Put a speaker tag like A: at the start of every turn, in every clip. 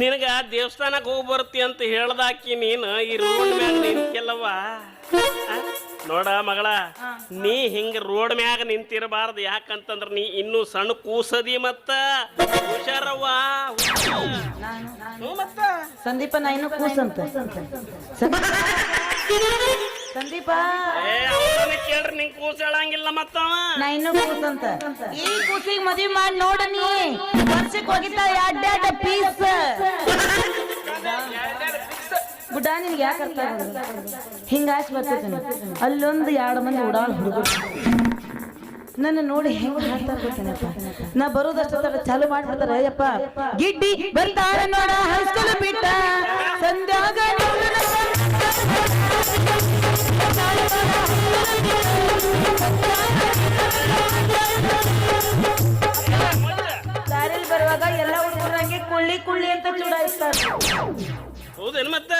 A: ನಿನಗ ದೇವಸ್ಥಾನಕ್ಕೆ ಹೋಗಿ ಬರ್ತಿ ಅಂತ ಹೇಳ್ದಾಕಿ ನೀನು ಈ ರೋಡ್ ಮ್ಯಾಗ ನಿಂತಿಲ್ಲವ ನೋಡ ಮಗಳ ನೀ ಹಿಂಗ ರೋಡ್ ಮ್ಯಾಗ ನಿಂತಿರಬಾರ್ದು. ಯಾಕಂತಂದ್ರ ನೀ ಇನ್ನೂ ಸಣ್ಣ ಕೂಸದಿ ಮತ್ತ. ಹುಷಾರವ್ವ
B: ಸಂದೀಪ ನಾ ಇನ್ನು ಕೂಸಂತ. ಸಂದೀಪ.
A: ಏ ಅವ್ರನ್ನ ಕೇಳ್ರಿ ನಿಂಗೆ ಕೂಸ ಹೇಳಂಗಿಲ್ಲ ಮತ್ತವ.
B: ನಾ ಇನ್ನು ಕೂಸಂತ. ಈ ಕೂಸಿಗೆ ಮದ್ವಿ ಮಾಡಿ ನೋಡ ನೀ ವರ್ಷಕ್ಕೆ ಹೋಗಿದ್ದ ಎರಡ್ ಎರಡ್ ಪೀಸ್ ಗುಡ್ಡ ನಿನ್ಗೆ ಯಾಕೆ ಅರ್ಥ ಆಗೋದಿಲ್ಲ? ಹಿಂಗ ಆಸೆ ಬರ್ತೈತೆ ಅಲ್ಲೊಂದು ಎರಡು ಮಂದಿ ಓಡಾಡ್ ಹುಡುಗರು ನನ್ನ ನೋಡಿ ಹೆಂಗ್ ಹಾಡ್ತಾ ಇರ್ಬೇಕೇನಪ್ಪ? ನಾ ಬರೋದಷ್ಟ ಚಾಲು ಮಾಡ್ಬಿಡ್ತಾರ. ಯಪ್ಪ ಗಿಡ್ಡಿ ಬಂತಾ ನೋಡ. ಬರುವಾಗ ಎಲ್ಲ ಹುಡುಗರಂಗೆ ಕುಳ್ಳಿ ಕುಳ್ಳಿ ಅಂತ ಚೂಡಾಯಿಸ್ತಾರೆ.
A: ಹೌದೇನು ಮತ್ತ?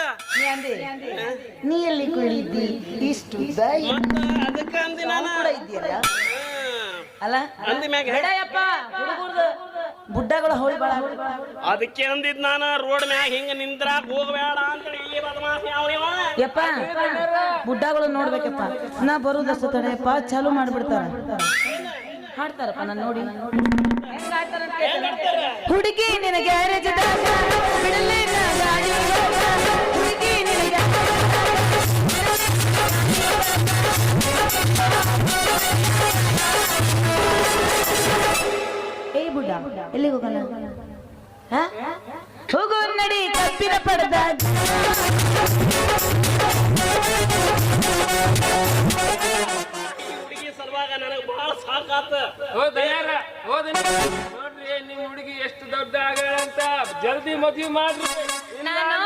B: ನೀ ಎಲ್ಲಿ ಕುಳ್ಳಿದ್ದಿ ಇಷ್ಟು
A: ಅದಕ್ಕ ಅಂದಿ ನಾನು
B: ಕೂಡ
A: ಇದ್ದೀಯಲ್ಲ?
B: ಅಲ್ಲ?
A: ಅಂದಿ ಮ್ಯಾಗ
B: ಹೇಳಯ್ಯಪ್ಪ ಹುಡುಗರ್ದು ಬುಡ್ಡಗಳು ಹೋಳಿ ಬಾಳ.
A: ಅದಕ್ಕೆ ಅಂದಿದ್ ನಾನು ರೋಡ್ ಮ್ಯಾಗ ಹಿಂಗ ನಿಂದ್ರ ಹೋಗಬೇಡ ಅಂತ ಈ ಬದಮಾಸಿ ಯಾವ
B: ಯಪ್ಪ ಬುಡ್ಡಗಳು ನೋಡ್ಬೇಕಪ್ಪ. ನಾ ಬರುದಷ್ಟು ತಡೆಯಪ್ಪ ಚಾಲು ಮಾಡ್ಬಿಡ್ತಾರ. ಹಾಡ್ತಾರಪ್ಪ ನಾನು ನೋಡಿ. ಹುಡುಗಿ ನಿನ ಗ್ಯಾರೇಜ್ ಬಿಡಲೇ ನಾ ಗಾಡಿ ಹೋಗ. ಹುಡುಗಿ ನಿನ ಏ ಎಲ್ಲಿಗೆ ಹೋಗೋಣ ಹಾ? ಹೋಗು ನಡಿ ಕಬ್ಬಿನ ಪಡೆದ.
A: ಸಲುವಾಗ ನನಗೆ ಬಹಳ ಸಾಕಾತ.
C: ಮದ್ವಿ ಮಾಡ್ರಿ.
B: ನಾನು?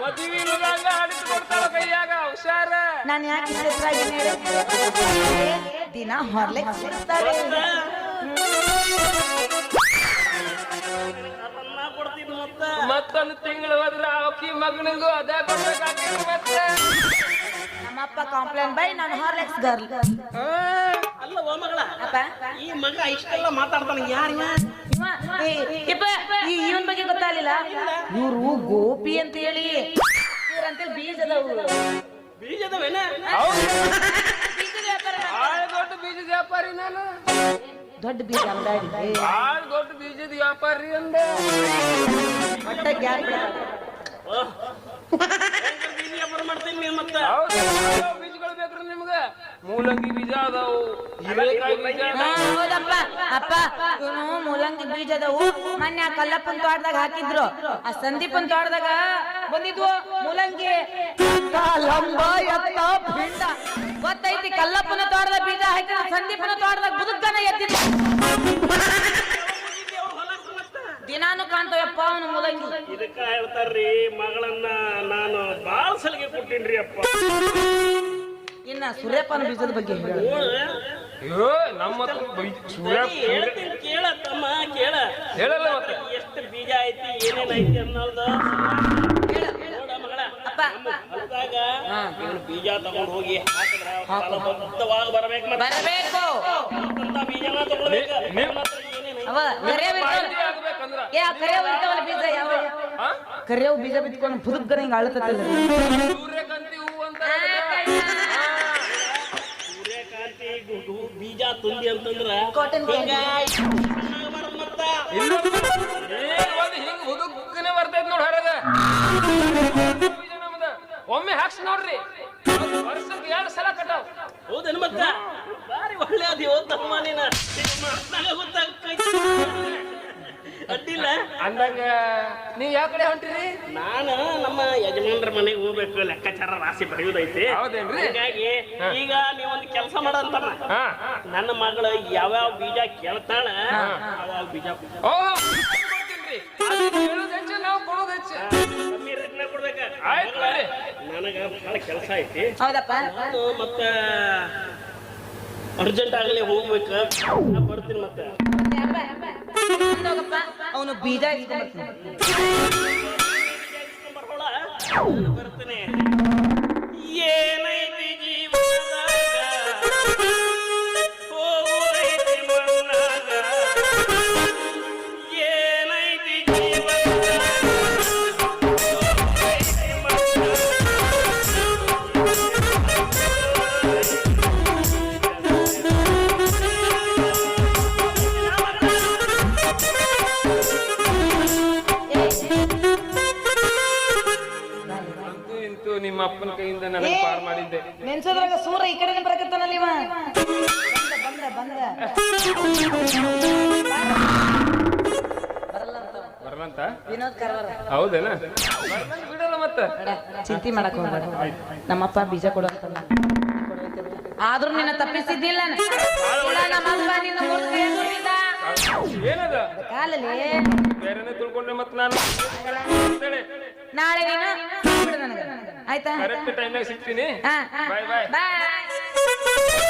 C: ಮದ್ವಿ ಇಲ್ಲದಂಗ ಅಡಿಸಿ ಕೊಡ್ತಾಳ ಕೈಯಾಗ ಹುಷಾರ.
B: ನಾನು ಯಾಕೆ? ದಿನ ಹೊರ್ಲೆ
C: ಮತ್ತೊಂದು ತಿಂಗಳು ಹೋದ್ರ ಅವಕಿ ಮಗನಿಗೂ ಅದೇ ಕೊಡ್ಬೇಕಾಗ್ತದೆ ಮತ್ತೆ.
B: ನಮ್ಮಪ್ಪ ಕಾಂಪ್ಲೇನ್ ಬೈ ನಾನು ಹಾರ್ಲೆಕ್ಸ್ ಗರ್ಲ್
A: ಅಲ್ಲ ಓ ಮಗಳ
B: ಅಪ್ಪ?
A: ಈ ಮಗ ಇಷ್ಟೆಲ್ಲ ಮಾತಾಡ್ತಾನೆ ಯಾರು
B: ಇವ, ಬಗ್ಗೆ ಇವರು ಗೋಪಿ ಅಂತ ಹೇಳಿ. ಇವ್ರಂತ ಬೀಜ ವ್ಯಾಪಾರ ಮಾಡ್ತಾರೆ.
C: ಭಾಳ ದೊಡ್ಡ ಬೀಜದ ವ್ಯಾಪಾರಿ ನಾನು.
B: ದೊಡ್ಡ ಬೀಜ ಅಂಗಡಿ
C: ಭಾಳ ದೊಡ್ಡ ಬೀಜದ ವ್ಯಾಪಾರಿ ಅಂದೆ.
A: ಬೀಜ ವ್ಯಾಪಾರ ಮಾಡ್ತೀನಿ ಮತ್ತೆ?
C: ಮತ್ತ ಮೂಲಂಗಿ ಬೀಜ ಅದಾವು ಹೀರೆಕಾಯಿ ಬೀಜ.
B: ಹೌದಪ್ಪ ಅಪ್ಪ ಇವನು ಮೂಲಂಗಿ ಅದಾವು ಮೊನ್ನೆ ಆ ಕಲ್ಲಪ್ಪನ ತೋಟದಾಗ ಹಾಕಿದ್ರು. ಆ ಸಂದೀಪನ್ ತೋಟದಾಗ ಬಂದಿದ್ವು ಮೂಲಂಗಿ. ಲಂಬ ಎತ್ತ ಭಿಂಡ ಗೊತ್ತೈತಿ ಕಲ್ಲಪ್ಪನ ತೋಟದ ಬೀಜ ಹಾಕಿದ್ರು ಸಂದೀಪನ ತೋಟದಾಗ ಬುದುಕನ ಎತ್ತಿದ್ದ ದಿನಾನು ಕಾಣ್ತಾವಪ್ಪ ಅವನು ಮೂಲಂಗಿ.
A: ಇದಕ್ಕ ಹೇಳ್ತಾರ್ರಿ ಮಗಳನ್ನ ನಾನು ಬಾಳ ಸಲಿಗೆ ಕೊಟ್ಟಿನ್ರಿ ಅಪ್ಪ.
B: ಇನ್ನ ಸೂರ್ಯಪಾನ ಬೀಜದ ಬಗ್ಗೆ ಹೇಳು.
C: ಅಯ್ಯೋ ನಮ್ಮ ಹತ್ರ ಬೀಜ- ಸೂರ್ಯ
A: ಹೇಳ್ತೀನಿ ಕೇಳ ತಮ್ಮ ಕೇಳ.
C: ಹೇಳಲ್ಲ ಮತ್ತೆ.
A: ಎಷ್ಟು ಬೀಜ ಐತಿ ಏನೇನ್ ಐತಿ ಅನ್ನೋದು ಹೊಲದಾಗ ಇವನು ಬೀಜ ತಗೊಂಡ್ ಹೋಗಿ ಹಾಕಿದ್ರ ಬರ್ಬೇಕು ಮತ್ತೆ.
B: ಬರಬೇಕು.
A: ಅಂತ ಬೀಜನ ತಗೊಳ್ಬೇಕು?
B: ಅವ ಏ ಬೀಜ ಯಾವ? ಕರಿಯವ್ ಬೀಜ ಬಿತ್ಕೊಂಡು ಬುದುಕನ ಹಿಂಗ ಅಳತತ್ತಲ್ಲ
A: ಬೀಜ ತುಂದಿ ಅಂತಂದ್ರ ಮತ್ತ?
C: ಇಲ್ಲ ಒಂದು ಬರ್ತೈತ್ ನೋಡ್ ಹರದ ಒಮ್ಮೆ ಹಾಕ್ಸಿ ನೋಡ್ರಿ. ವರ್ಷಕ್ಕೆ ಎರಡು ಸಲ ಕಟಾವ್
A: ಹೌದೇನು ಮತ್ತ? ಬಾರಿ ಒಳ್ಳೆ ಅದಿ ತಮ್ಮ ನೀನ. ಅಡ್ಡಿಲ್ಲ.
C: ಅಂದಂಗ ನೀವ್ ಯಾವ ಕಡೆ ಹೊಂಟಿರಿ?
A: ನಾನು ನಮ್ಮ ಯಜಮಾನ್ರ ಮನೆಗೆ ಹೋಗ್ಬೇಕು. ಲೆಕ್ಕಾಚಾರ ರಾಶಿ ಬರೆಯುವುದೈತಿ
C: ಹೌದೇನ್ರಿ?
A: ಹೀಗಾಗಿ ಈಗ ನೀವೊಂದು ಕೆಲಸ ಮಾಡಂತ
C: ಹಾ.
A: ನನ್ನ ಮಗಳು ಯಾವ್ಯಾವ ಬೀಜ ಕೇಳ್ತಾಳ ಯಾವ ಬೀಜ
C: ಓ ಕೊಡ್ತೀನ್ರಿ ಅದು ಹೇಳೋದ್ ಹೆಚ್ಚು ನಾವು ಕೊಡೋದ್ ಹೆಚ್ಚು.
A: ಕಮ್ಮಿ ರೇಟ್ನಾಗ ಕೊಡ್ಬೇಕ.
C: ಆಯ್ತು ಬಿಡ್ರಿ.
A: ನನಗ ಬಹಳ ಕೆಲಸ ಐತಿ.
B: ಹೌದಪ್ಪ.
A: ನಾನು ಮತ್ತ ಅರ್ಜೆಂಟ್ ಆಗಲಿ ಹೋಗ್ಬೇಕು. ನಾ ಬರ್ತೀನಿ ಮತ್ತೆ.
B: ಅವನು ಬೀಜ
C: ಇದೆ ಅಪ್ಪನ ಕೈಯಿಂದ ನನಗೆ ಪಾರ್ ಮಾಡಿದ್ದೆ.
B: ನೆನ್ಸೋದ್ರಾಗ ಸೂರ ಈ ಕಡೆನೇ ಬರಕತ್ತಾನಲ್ಲ ಇವ ಬಂದ ಬಂದ
C: ಬರಲಂತ
B: ವಿನೋದ್ ಕರ್ವಾರ.
C: ಹೌದೇನ? ಬಿಡಲ್ಲ ಮತ್ತ.
B: ಚಿಂತೆ ಮಾಡಕ್ ಹೋಗ್ಬೇಡ. ನಮ್ಮಪ್ಪ ಬೀಜ ಕೊಡು ಆದ್ರೂ ನಿನ್ನ ತಪ್ಪಿಸಿದ್ದಿಲ್ಲ ನಮ್ಮಪ್ಪ ನಿನ್ನ.
C: ಏನದ?
B: ಕಾಲಲ್ಲಿ
C: ಬೇರೆನೆ ತಿಳ್ಕೊಂಡ್ರೆ ಮತ್ತೆ ನಾನು. ಅಂತೇಳಿ
B: ನಾಳೆ ನೀನು ಬಿಡು ನನಗೆ. ಆಯ್ತಾ?
C: ಕರೆಕ್ಟ್ ಟೈಮ್ನಾಗ ಸಿಗ್ತೀನಿ.
B: ಹಾ
C: ಬಾಯ್ ಬಾಯ್
B: ಬಾಯ್